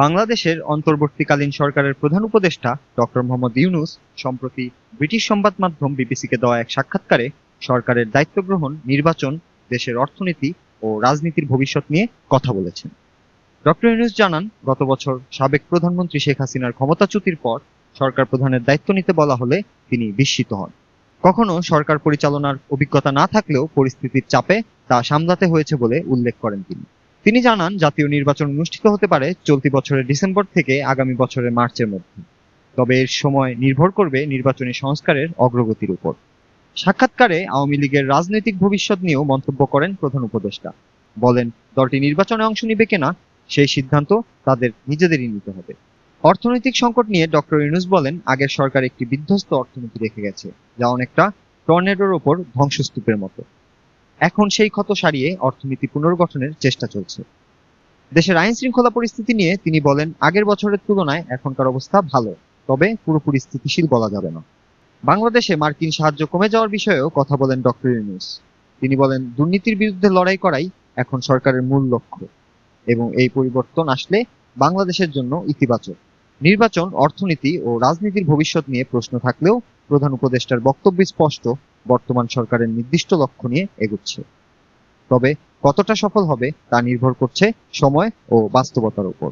বাংলাদেশের অন্তর্বর্তীকালীন সরকারের প্রধান উপদেষ্টা ডক্টর মোহাম্মদ ইউনুস সম্প্রতি ব্রিটিশ সংবাদ মাধ্যম বিবিসিকে দেওয়া এক সাক্ষাৎকারে সরকারের দায়িত্ব গ্রহণ, নির্বাচন, দেশের অর্থনীতি ও রাজনীতির ভবিষ্যৎ নিয়ে কথা বলেছেন। ডক্টর ইউনুস জানান, গত বছর সাবেক প্রধানমন্ত্রী শেখ হাসিনার ক্ষমতাচ্যুতির পর সরকার প্রধানের দায়িত্ব নিতে বলা হলে তিনি বিস্মিত হন। কখনো সরকার পরিচালনার অভিজ্ঞতা না থাকলেও পরিস্থিতির চাপে তা সামলাতে হয়েছে বলে উল্লেখ করেন তিনি। তিনি জানান, জাতীয় নির্বাচন অনুষ্ঠিত হতে পারে চলতি বছরের ডিসেম্বর থেকে আগামী বছরের মার্চের মধ্যে। তবে এর সময় নির্ভর করবে নির্বাচনী সংস্কারের অগ্রগতির উপর। সাক্ষাৎকারে আওয়ামী লীগের রাজনৈতিক ভবিষ্যৎ নিয়েও মন্তব্য করেন প্রধান উপদেষ্টা। বলেন, দলটি নির্বাচনে অংশ নিবে কিনা, সেই সিদ্ধান্ত তাদের নিজেদেরই নিতে হবে। অর্থনৈতিক সংকট নিয়ে ডক্টর ইউনুস বলেন, আগের সরকার একটি বিধ্বস্ত অর্থনীতি রেখে গেছে, যা অনেকটা টর্নেডোর ওপর ধ্বংসস্তূপের মতো। এখন সেই ক্ষত সারিয়ে অর্থনীতি পুনর্গঠনের চেষ্টা চলছে। দেশের আইন শৃঙ্খলা পরিস্থিতি নিয়ে তিনি বলেন, আগের বছরের তুলনায় এখনকার অবস্থা ভালো, তবে পুরোপুরি স্থিতিশীল বলা যাবে না। বাংলাদেশে মার্কিন সাহায্য কমে যাওয়ার বিষয়েও কথা বলেন ডক্টর ইউনুস। তিনি বলেন, দুর্নীতির বিরুদ্ধে লড়াই করাই এখন সরকারের মূল লক্ষ্য এবং এই পরিবর্তন আসলে বাংলাদেশের জন্য ইতিবাচক। নির্বাচন, অর্থনীতি ও রাজনীতির ভবিষ্যৎ নিয়ে প্রশ্ন থাকলেও প্রধান উপদেষ্টার বক্তব্য স্পষ্ট, বর্তমান সরকারের নির্দিষ্ট লক্ষ্য নিয়ে এগুচ্ছে। তবে কতটা সফল হবে তা নির্ভর করছে সময় ও বাস্তবতার উপর।